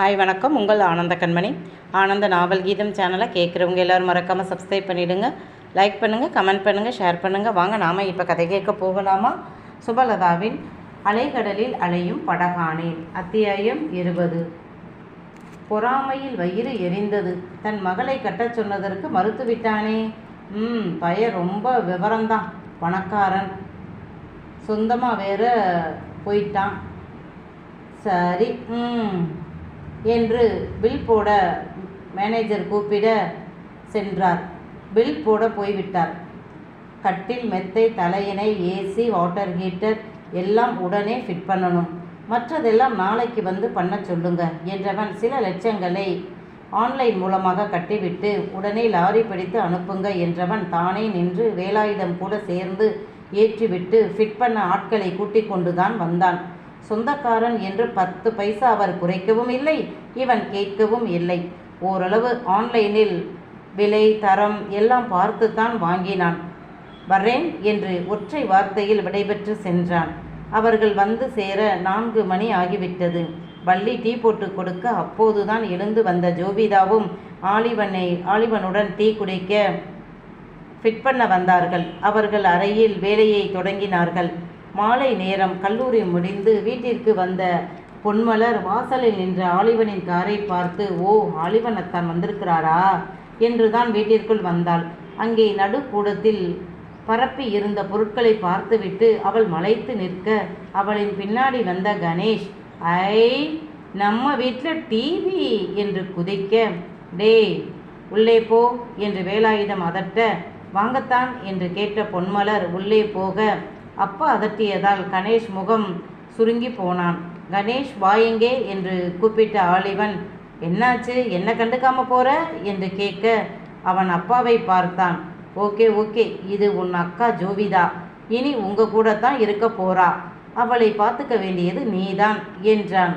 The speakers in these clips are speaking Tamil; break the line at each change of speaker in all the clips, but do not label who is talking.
ஹாய் வணக்கம். உங்கள் ஆனந்த கண்மணி. ஆனந்த நாவல் கீதம் சேனலை கேட்குறவங்க எல்லோரும் மறக்காமல் சப்ஸ்கிரைப் பண்ணிவிடுங்க லைக் பண்ணுங்கள் கமெண்ட் பண்ணுங்கள் ஷேர் பண்ணுங்கள் வாங்க நாம் இப்போ கதை கேட்க போகலாமா? சுபலதாவின் அலைகடலில் அலையும் படகானேன் அத்தியாயம் இருபது. பொறாமையில் வயிறு எரிந்தது. தன் மகளை கட்டச் சொன்னதற்கு மறுத்துவிட்டானே ம் பய ரொம்ப விவரம்தான். பணக்காரன். சொந்தமாக வேற போயிட்டான். சரி ம் என்று பில் போட மேனேஜர் கூப்பிட சென்றார். பில் போட போய்விட்டார். கட்டில் மெத்தை தலையணை ஏசி வாட்டர் ஹீட்டர் எல்லாம் உடனே ஃபிட் பண்ணணும். மற்றதெல்லாம் நாளைக்கு வந்து பண்ண சொல்லுங்க என்றவன் சில லட்சங்களை ஆன்லைன் மூலமாக கட்டிவிட்டு உடனே லாரி பிடித்து அனுப்புங்க என்றவன் தானே நின்று வேலாயுதம் கூட சேர்ந்து ஏற்றிவிட்டு ஃபிட் பண்ண ஆட்களை கூட்டிக் கொண்டுதான் வந்தான். சொந்தக்காரன் என்று பத்து பைசா அவர் குறைக்கவும் இல்லை இவன் கேட்கவும் இல்லை. ஓரளவு ஆன்லைனில் விலை தரம் எல்லாம் பார்த்துத்தான் வாங்கினான். வர்றேன் என்று ஒற்றை வார்த்தையில் விடைபெற்று சென்றான். அவர்கள் வந்து சேர நான்கு மணி ஆகிவிட்டது. வள்ளி டீ போட்டு கொடுக்க அப்போதுதான் எழுந்து வந்த ஜோபிதாவும் ஆலிவனை ஆலிவனுடன் டீ குடிக்க ஃபிட் பண்ண வந்தார்கள். அவர்கள் அறையில் வேலையை தொடங்கினார்கள். மாலை நேரம் கல்லூரி முடிந்து வீட்டிற்கு வந்த பொன்மலர் வாசலில் நின்ற ஆலிவனின் காரை பார்த்து ஓ ஆலிவன் வந்திருக்கிறாரா வந்திருக்கிறாரா? என்றுதான் வீட்டிற்குள் வந்தாள். அங்கே நடுக்கூடத்தில் பரப்பி இருந்த பொருட்களை பார்த்துவிட்டு அவள் மலைத்து நிற்க அவளின் பின்னாடி வந்த கணேஷ் ஐ நம்ம வீட்டில் டிவி என்று குதிக்க டேய் உள்ளே போ என்று வேலாயுதம் அதட்ட வாங்கத்தான் என்று கேட்ட பொன்மலர் உள்ளே போக அப்பா அதட்டியதால் கணேஷ் முகம் சுருங்கி போனான். கணேஷ் வாயெங்கே? என்று கூப்பிட்ட ஆலிவன். என்னாச்சு? என்ன கண்டுக்காம போற? என்று கேட்க அவன் அப்பாவை பார்த்தான். ஓகே ஓகே இது உன் அக்கா ஜோவிதா. இனி உங்க கூட தான் இருக்க போறா. அவளை பார்த்துக்க வேண்டியது நீதான் என்றான்.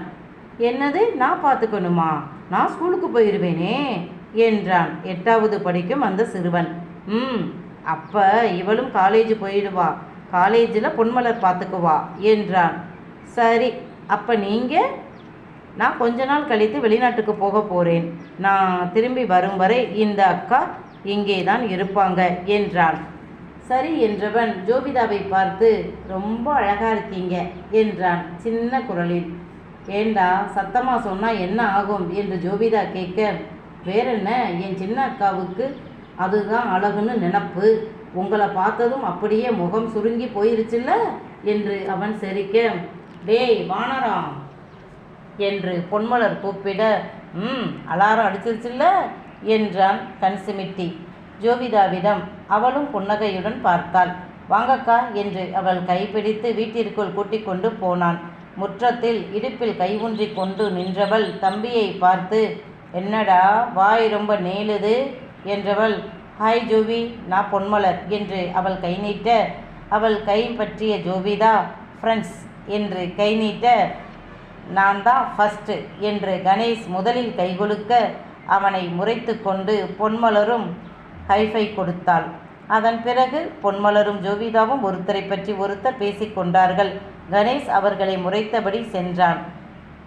என்னது? நான் பார்த்துக்கணுமா? நான் ஸ்கூலுக்கு போயிடுவேனே என்றான். எட்டாவது படிக்கும் அந்த சிறுவன். ம் அப்போ இவளும் காலேஜ் போயிடுவா. காலேஜில் பொன்மலர் பார்த்துக்குவா என்றான். சரி அப்போ நீங்கள் நான் கொஞ்ச நாள் கழித்து வெளிநாட்டுக்கு போக போகிறேன் நான் திரும்பி வரும் வரை இந்த அக்கா இங்கே தான் இருப்பாங்க என்றான். சரி என்றவன் ஜோபிதாவை பார்த்து ரொம்ப அழகாக இருக்கீங்க என்றான் சின்ன குரலில். ஏண்டா சத்தமாக சொன்னால் என்ன ஆகும்? என்று ஜோபிதா கேட்க வேறென்ன? என் சின்ன அக்காவுக்கு அதுதான் அழகுன்னு நினப்பு. உங்களை பார்த்ததும் அப்படியே முகம் சுருங்கி போயிருச்சுல்ல? என்று அவன் செரிக்க டேய் வானராம்! என்று பொன்மலர் கூப்பிட ம் அலாரம் அடிச்சிருச்சுல்ல? என்றான் கன்சிமிட்டி. ஜோபிதாவிடம் அவளும் புன்னகையுடன் பார்த்தாள். வாங்கக்கா என்று அவள் கைப்பிடித்து வீட்டிற்குள் கூட்டிக் கொண்டு போனான். முற்றத்தில் இடுப்பில் கை கொண்டு நின்றவள் தம்பியை பார்த்து என்னடா வாய் ரொம்ப நீளுது? என்றவள் ஹாய் ஜோவி நான் பொன்மலர் என்று அவள் கை நீட்ட அவள் கை பற்றிய ஜோபிதா ஃப்ரெண்ட்ஸ் என்று கை நீட்ட நான் தான் ஃபஸ்ட்டு என்று கணேஷ் முதலில் கைகொடுக்க அவனை முறைத்து கொண்டு பொன்மலரும் ஹைஃபை கொடுத்தாள். அதன் பிறகு பொன்மலரும் ஜோவிதாவும் ஒருத்தரை பற்றி ஒருத்தர் பேசிக்கொண்டார்கள் கணேஷ் அவர்களை முறைத்தபடி சென்றான்.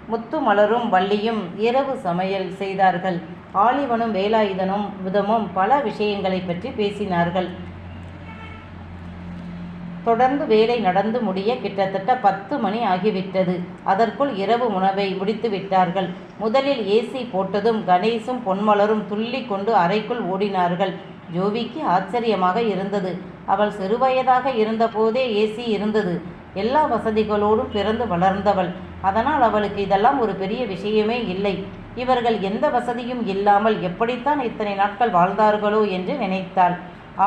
முத்து மலரும் வள்ளியும் இரவு சமையல் செய்தார்கள். ஆலிவனும் வேலாயுதனும் விதமும் பல விஷயங்களை பற்றி பேசினார்கள். தொடர்ந்து வேலை நடந்து முடிய கிட்டத்தட்ட பத்து மணி ஆகிவிட்டது. அதற்குள் இரவு உணவை முடித்து விட்டார்கள். முதலில் ஏசி போட்டதும் கணேசும் பொன்மலரும் துள்ளி கொண்டு அறைக்குள் ஓடினார்கள். ஜோவிக்கு ஆச்சரியமாக இருந்தது. அவள் சிறுவயதாக இருந்தபோதே ஏசி இருந்தது. எல்லா வசதிகளோடும் பிறந்து வளர்ந்தவள். அதனால் அவளுக்கு இதெல்லாம் ஒரு பெரிய விஷயமே இல்லை. இவர்கள் எந்த வசதியும் இல்லாமல் எப்படித்தான் இத்தனை நாட்கள் வாழ்ந்தார்களோ என்று நினைத்தாள்.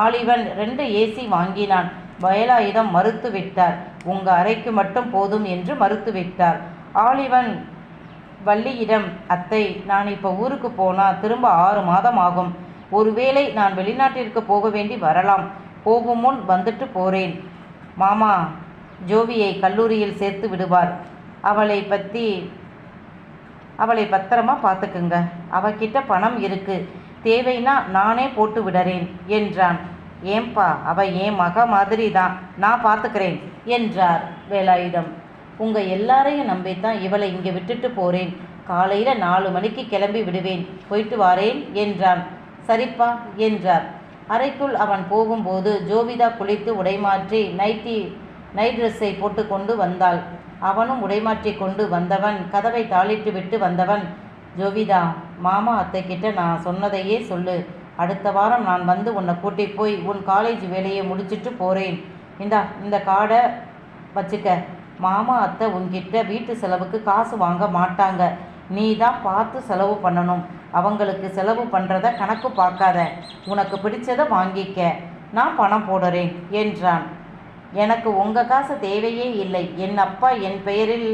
ஆலிவன் ரெண்டு ஏசி வாங்கினான். வயலாயுதம் மறுத்து விட்டார். உங்க அறைக்கு மட்டும் போதும் என்று மறுத்து விட்டார். ஆலிவன் வள்ளியிடம் அத்தை நான் இப்போ ஊருக்கு போனால் திரும்ப ஆறு மாதம் ஆகும். ஒருவேளை நான் வெளிநாட்டிற்கு போக வேண்டி வரலாம். போகும் முன் வந்துட்டு போறேன். மாமா ஜோவியை கல்லூரியில் சேர்த்து விடுவார். அவளை பற்றி அவளை பத்திரமா பார்த்துக்குங்க. அவகிட்ட பணம் இருக்கு. தேவைன்னா நானே போட்டு விடறேன் என்றான். ஏன்பா அவ ஏன் மக மாதிரி தான் நான் பார்த்துக்கிறேன் என்றார் வேலாயுதம். உங்கள் எல்லாரையும் நம்பித்தான் இவளை இங்கே விட்டுட்டு போகிறேன் காலையில் நாலு மணிக்கு கிளம்பி விடுவேன். போயிட்டு வாரேன் என்றான். சரிப்பா என்றார். அறைக்குள் அவன் போகும்போது ஜோவிதா குளித்து உடைமாற்றி நைட்டி நைட் ட்ரெஸ்ஸை போட்டுக்கொண்டு வந்தாள். அவனும் உடைமாற்றி கொண்டு வந்தவன். கதவை தாளிட்டு விட்டு வந்தவன். ஜோவிதா மாமா அத்தை கிட்ட நான் சொன்னதையே சொல்லு. அடுத்த வாரம் நான் வந்து உன்னை கூட்டி போய் உன் காலேஜ் வேலையை முடிச்சிட்டு போகிறேன் இந்தா இந்த கார்டை வச்சுக்க. மாமா அத்தை உன்கிட்ட வீட்டு செலவுக்கு காசு வாங்க மாட்டாங்க. நீ தான் பார்த்து செலவு பண்ணணும். அவங்களுக்கு செலவு பண்ணுறத கணக்கு பார்க்காத. உனக்கு பிடிச்சதை வாங்கிக்க. நான் பணம் போடுறேன் என்றான். எனக்கு உங்கள் காசு தேவையே இல்லை. என் அப்பா என் பெயரில்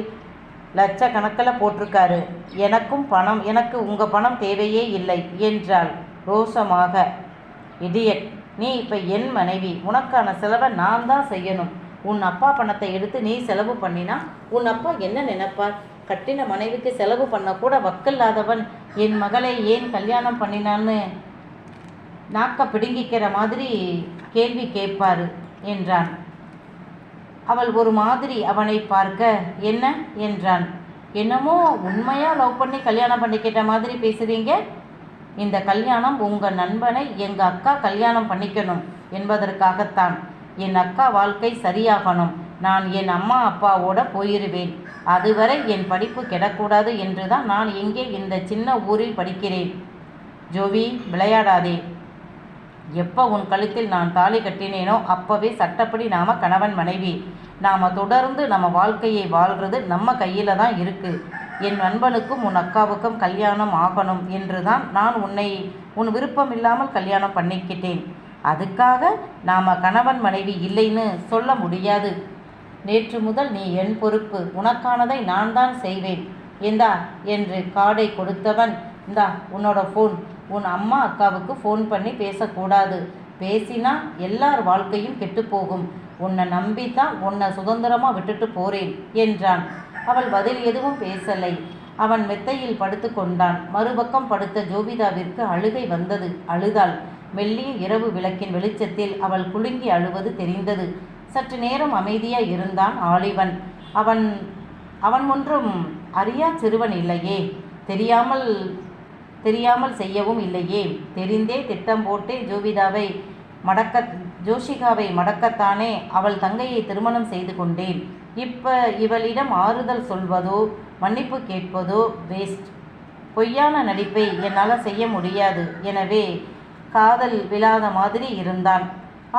லட்சக்கணக்கில் போட்டிருக்காரு. எனக்கும் பணம் எனக்கு உங்கள் பணம் தேவையே இல்லை என்றாள் ரோஷமாக இடியட் நீ இப்போ என் மனைவி. உனக்கான செலவை நான் தான் செய்யணும். உன் அப்பா பணத்தை எடுத்து நீ செலவு பண்ணினா உன் அப்பா என்ன நினைப்பார்? கட்டின மனைவிக்கு செலவு பண்ணக்கூட வக்கில்லாதவன் என் மகளை ஏன் கல்யாணம் பண்ணினான்னு நாக்க பிடுங்கிக்கிற மாதிரி கேள்வி கேட்பாரு என்றான். அவள் ஒரு மாதிரி அவனை பார்க்க என்ன? என்றான். என்னமோ உண்மையாக லவ் பண்ணி கல்யாணம் பண்ணிக்கிட்ட மாதிரி பேசுறீங்க? இந்த கல்யாணம் உங்கள் நண்பனை எங்கள் அக்கா கல்யாணம் பண்ணிக்கணும் என்பதற்காகத்தான். என் அக்கா வாழ்க்கை சரியாகணும். நான் என் அம்மா அப்பாவோட போயிருவேன். அதுவரை என் படிப்பு கெடக்கூடாது என்று தான் நான் எங்கே இந்த சின்ன ஊரில் படிக்கிறேன். ஜோவி விளையாடாதே. எப்போ உன் கழுத்தில் நான் தாலி கட்டினேனோ அப்போவே சட்டப்படி நாம கணவன் மனைவி. நாம் தொடர்ந்து நம்ம வாழ்க்கையை வாழ்கிறது நம்ம கையில் தான் இருக்குது என் நண்பனுக்கும் உன் அக்காவுக்கும் கல்யாணம் ஆகணும் என்று தான் நான் உன்னை உன் விருப்பம் இல்லாமல் கல்யாணம் பண்ணிக்கிட்டேன். அதுக்காக நாம் கணவன் மனைவி இல்லைன்னு சொல்ல முடியாது. நேற்று முதல் நீ என் பொறுப்பு உனக்கானதை நான் தான் செய்வேன். இந்தா என்று கார்டை கொடுத்தவன். இந்தா உன்னோட ஃபோன் உன் அம்மா அக்காவுக்கு ஃபோன் பண்ணி பேசக்கூடாது. பேசினா எல்லார் வாழ்க்கையும் கெட்டுப்போகும். உன்னை நம்பித்தான் உன்னை சுதந்திரமாக விட்டுட்டு போறேன் என்றான். அவள் பதில் எதுவும் பேசலை. அவன் மெத்தையில் படுத்து கொண்டான். மறுபக்கம் படுத்த ஜோபிதாவிற்கு அழுகை வந்தது. அழுதாள். மெல்லிய இரவு விளக்கின் வெளிச்சத்தில் அவள் குலுங்கி அழுவது தெரிந்தது. சற்று நேரம் அமைதியாய் இருந்தான் ஆலிவன். அவன் அவன் ஒன்றும் அறியா சிறுவன் இல்லையே. தெரியாமல் தெரியாமல் செய்யவும் இல்லையே. தெரிந்தே திட்டம் போட்டு ஜோவிதாவை மடக்க ஜோஷிகாவை மடக்கத்தானே அவள் தங்கையை திருமணம் செய்து கொண்டேன். இப்போ இவளிடம் ஆறுதல் சொல்வதோ மன்னிப்பு கேட்பதோ வேஸ்ட் பொய்யான நடிப்பை என்னால் செய்ய முடியாது. எனவே காதல் விழாத மாதிரி இருந்தான்.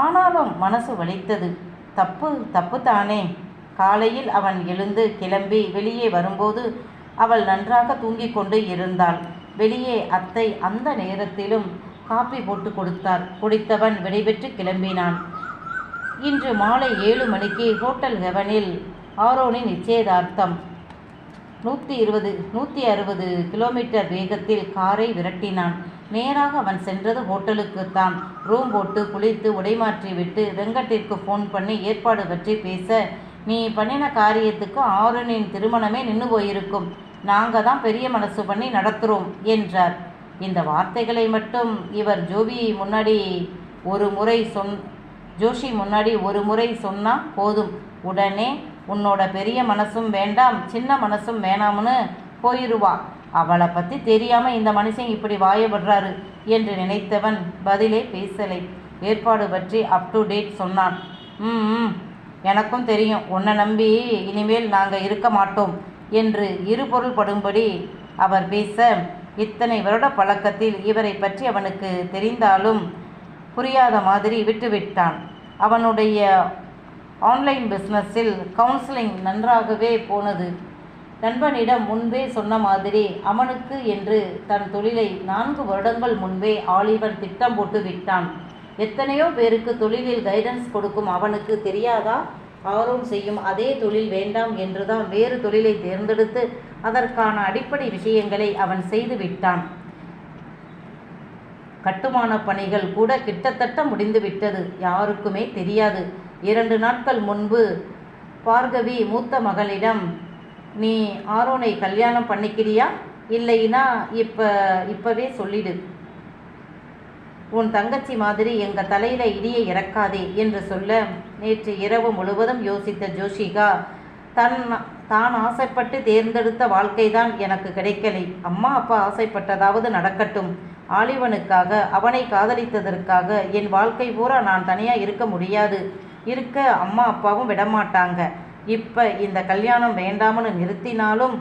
ஆனாலும் மனசு வலித்தது. தப்பு தப்பு தானே. காலையில் அவன் எழுந்து கிளம்பி வெளியே வரும்போது அவள் நன்றாக தூங்கிக் கொண்டு இருந்தாள். வெளியே அத்தை அந்த நேரத்திலும் காப்பி போட்டு கொடுத்தார். குடித்தவன் விடைபெற்று கிளம்பினான். இன்று மாலை ஏழு மணிக்கு ஹோட்டல் ஹெவனில் ஆரோனின் நிச்சயதார்த்தம். நூற்றி இருபது நூற்றி அறுபது கிலோமீட்டர் வேகத்தில் காரை விரட்டினான். நேராக அவன் சென்றது ஹோட்டலுக்குத்தான் ரூம் போட்டு குளித்து உடைமாற்றி விட்டு வெங்கட்டிற்கு ஃபோன் பண்ணி ஏற்பாடு பற்றி பேச நீ பண்ணின காரியத்துக்கு ஆரோனின் திருமணமே நின்று போயிருக்கும். நாங்கள் தான் பெரிய மனசு பண்ணி நடத்துகிறோம் என்றார். இந்த வார்த்தைகளை மட்டும் இவர் ஜோபி முன்னாடி ஒரு முறை சொன் ஜோஷி முன்னாடி ஒரு முறை சொன்னால் போதும். உடனே உன்னோட பெரிய மனசும் வேண்டாம் சின்ன மனசும் வேணாம்னு போயிடுவா அவளை பற்றி தெரியாமல் இந்த மனுஷன் இப்படி வாயப்படுறாரு என்று நினைத்தவன் பதிலே பேசலை. ஏற்பாடு பற்றி அப் டு டேட் சொன்னான். ம், எனக்கும் தெரியும். உன்னை நம்பி இனிமேல் நாங்கள் இருக்க மாட்டோம். என்று இருபொருள் படும்படி அவர் பேச இத்தனை வருட பழக்கத்தில் இவரை பற்றி அவனுக்கு தெரிந்தாலும் புரியாத மாதிரி விட்டுவிட்டான். அவனுடைய ஆன்லைன் பிஸ்னஸில் கவுன்சிலிங் நன்றாகவே போனது. நண்பனிடம் முன்பே சொன்ன மாதிரி அவனுக்கு என்று தன் தொழிலை நான்கு வருடங்கள் முன்பே ஆலிவன் திட்டம் போட்டு விட்டான் எத்தனையோ பேருக்கு தொழிலில் கைடன்ஸ் கொடுக்கும் அவனுக்கு தெரியாதா? ஆர்வம் செய்யும் அதே தொழில் வேண்டாம் என்றுதான் வேறு தொழிலை தேர்ந்தெடுத்து அதற்கான அடிப்படை விஷயங்களை அவன் செய்து விட்டான். கட்டுமான பணிகள் கூட கிட்டத்தட்ட முடிந்துவிட்டது யாருக்குமே தெரியாது. இரண்டு நாட்கள் முன்பு பார்கவி மூத்த மகளிடம் நீ ஆரோனை கல்யாணம் பண்ணிக்கிறியா? இல்லைன்னா இப்போ இப்போவே சொல்லிடு. உன் தங்கச்சி மாதிரி எங்கள் தலையில இடியை இறக்காதே என்று சொல்ல நேற்று இரவு முழுவதும் யோசித்த ஜோஷிகா தன் தான் ஆசைப்பட்டு தேர்ந்தெடுத்த வாழ்க்கைதான் எனக்கு கிடைக்கலை. அம்மா அப்பா ஆசைப்பட்டதாவது நடக்கட்டும். ஆலிவனுக்காக அவனை காதலித்ததற்காக என் வாழ்க்கை பூரா நான் தனியாக இருக்க முடியாது. இருக்க அம்மா அப்பாவும் விடமாட்டாங்க. இப்போ இந்த கல்யாணம் வேண்டாம்னு நிறுத்தினாலும்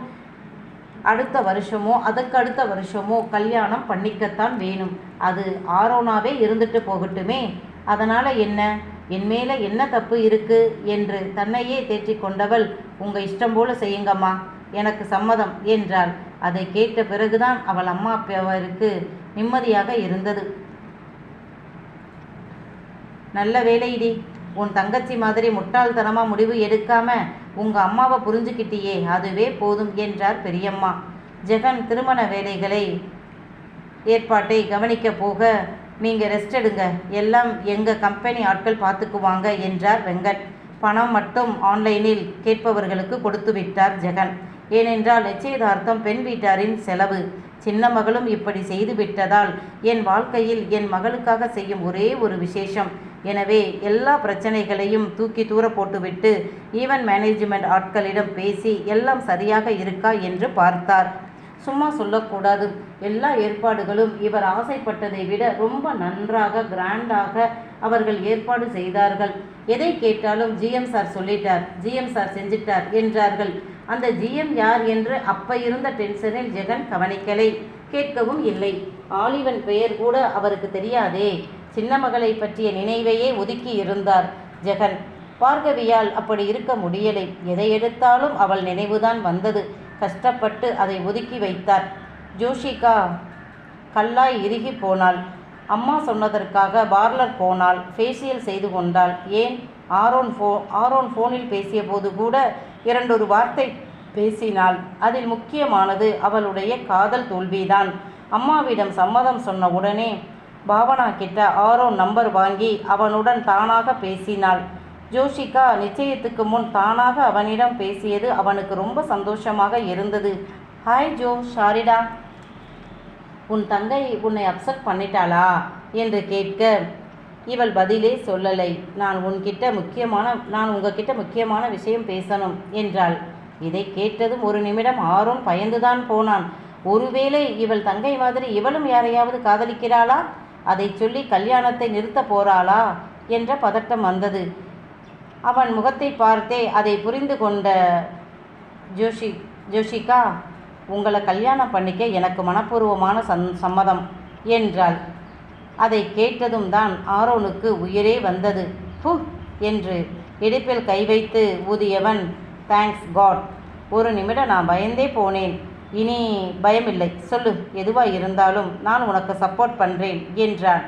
அடுத்த வருஷமோ அதுக்கு அடுத்த வருஷமோ கல்யாணம் பண்ணிக்கத்தான் வேணும். அது ஆரோனாவே இருந்துட்டு போகட்டுமே. அதனால் என்ன? என் மேலே என்ன தப்பு இருக்கு? என்று தன்னையே தேற்றி கொண்டவள் உங்கள் இஷ்டம் போல செய்யுங்கம்மா எனக்கு சம்மதம் என்றாள். அதை கேட்ட பிறகுதான் அவள் அம்மா அப்பாவிற்கு நிம்மதியாக இருந்தது. நல்ல வேலையிடி உன் தங்கச்சி மாதிரி முட்டாள்தனமாக முடிவு எடுக்காமல் உங்க அம்மாவை புரிஞ்சுக்கிட்டியே அதுவே போதும் என்றார் பெரியம்மா. ஜெகன் திருமண வேலைகளை ஏற்பாட்டை கவனிக்க போக நீங்கள் ரெஸ்ட் எடுங்க எல்லாம் எங்கள் கம்பெனி ஆட்கள் பார்த்துக்குவாங்க என்றார் வெங்கட். பணம் மட்டும் ஆன்லைனில் கேட்பவர்களுக்கு கொடுத்து விட்டார் ஜெகன். ஏனென்றால் நிச்சயதார்த்தம் பெண் வீட்டாரின் செலவு. சின்ன மகளும் இப்படி செய்து விட்டதால் என் வாழ்க்கையில் என் மகளுக்காக செய்யும் ஒரே ஒரு விசேஷம். எனவே எல்லா பிரச்சனைகளையும் தூக்கி தூர போட்டுவிட்டு ஈவென்ட் மேனேஜ்மெண்ட் ஆட்களிடம் பேசி எல்லாம் சரியாக இருக்கா என்று பார்த்தார். சும்மா சொல்லக்கூடாது. எல்லா ஏற்பாடுகளும் இவர் ஆசைப்பட்டதை விட ரொம்ப நன்றாக கிராண்டாக அவர்கள் ஏற்பாடு செய்தார்கள். எதை கேட்டாலும் ஜிஎம் சார் சொல்லிட்டார். ஜிஎம் சார் செஞ்சிட்டார் என்றார்கள். அந்த ஜிஎம் யார் என்று அப்ப இருந்த டென்ஷனில் ஜெகன் கவனிக்கலை. கேட்கவும் இல்லை. ஆலிவன் பெயர் கூட அவருக்கு தெரியாதே. சின்ன மகளை பற்றிய நினைவையே ஒதுக்கி இருந்தார் ஜெகன். பார்கவியால் அப்படி இருக்க முடியலை. எதை எடுத்தாலும் அவள் நினைவுதான் வந்தது. கஷ்டப்பட்டு அதை ஒதுக்கி வைத்தார். ஜோஷிகா கல்லாய் இறுகி போனாள். அம்மா சொன்னதற்காக பார்லர் போனாள் ஃபேஷியல் செய்து கொண்டாள். ஏன்? ஆரோன் ஃபோ ஆரோன் ஃபோனில் பேசிய போது கூட இரண்டொரு வார்த்தை பேசினாள். அதில் முக்கியமானது அவளுடைய காதல் தோல்விதான். அம்மாவிடம் சம்மதம் சொன்ன உடனே பாவனா கிட்ட ஆரோன் நம்பர் வாங்கி அவனுடன் தானாக பேசினாள். ஜோஷிகா நிச்சயத்துக்கு முன் தானாக அவனிடம் பேசியது அவனுக்கு ரொம்ப சந்தோஷமாக இருந்தது. Hi Jo Sharida. உன் தங்கை உன்னை அப்செட் பண்ணிட்டாளா? என்று கேட்க இவள் பதிலே சொல்லலை. நான் உன்கிட்ட முக்கியமான நான் உங்ககிட்ட முக்கியமான விஷயம் பேசணும் என்றாள். இதை கேட்டதும் ஒரு நிமிடம் ஆரோன் பயந்துதான் போனான். ஒருவேளை இவள் தங்கை மாதிரி இவளும் யாரையாவது காதலிக்கிறாளா? அதை சொல்லி கல்யாணத்தை நிறுத்த போறாளா? என்ற பதட்டம் வந்தது. அவன் முகத்தை பார்த்தே அதை புரிந்து கொண்ட ஜோஷி ஜோஷிகா உங்களை கல்யாணம் பண்ணிக்க எனக்கு மனப்பூர்வமான சந் சம்மதம் என்றாள். அதை கேட்டதும் தான் ஆரோனுக்கு உயிரே வந்தது. ஹு என்று இடுப்பில் கை வைத்து ஊதியவன் தேங்க்ஸ் காட் ஒரு நிமிடம் நான் பயந்தே போனேன். இனி பயமில்லை. சொல்லு எதுவாக இருந்தாலும் நான் உனக்கு சப்போர்ட் பண்ணுறேன் என்றான்.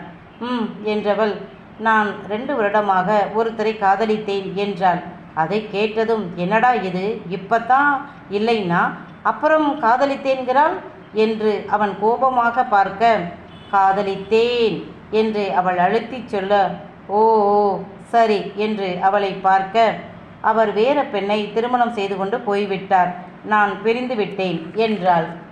ம் என்றவள் நான் ரெண்டு வருடமாக ஒருத்தரை காதலித்தேன் என்றாள். அதை கேட்டதும் என்னடா இது இப்பத்தான் இல்லைன்னா அப்புறம் காதலித்தேன்கிறாள்? என்று அவன் கோபமாக பார்க்க காதலித்தேன் என்று அவள் அழுத்திச் சொல்ல ஓ ஓ, சரி என்று அவளை பார்க்க அவர் வேற பெண்ணை திருமணம் செய்து கொண்டு போய்விட்டார். நான் பிரிந்து விட்டேன் என்றாள்.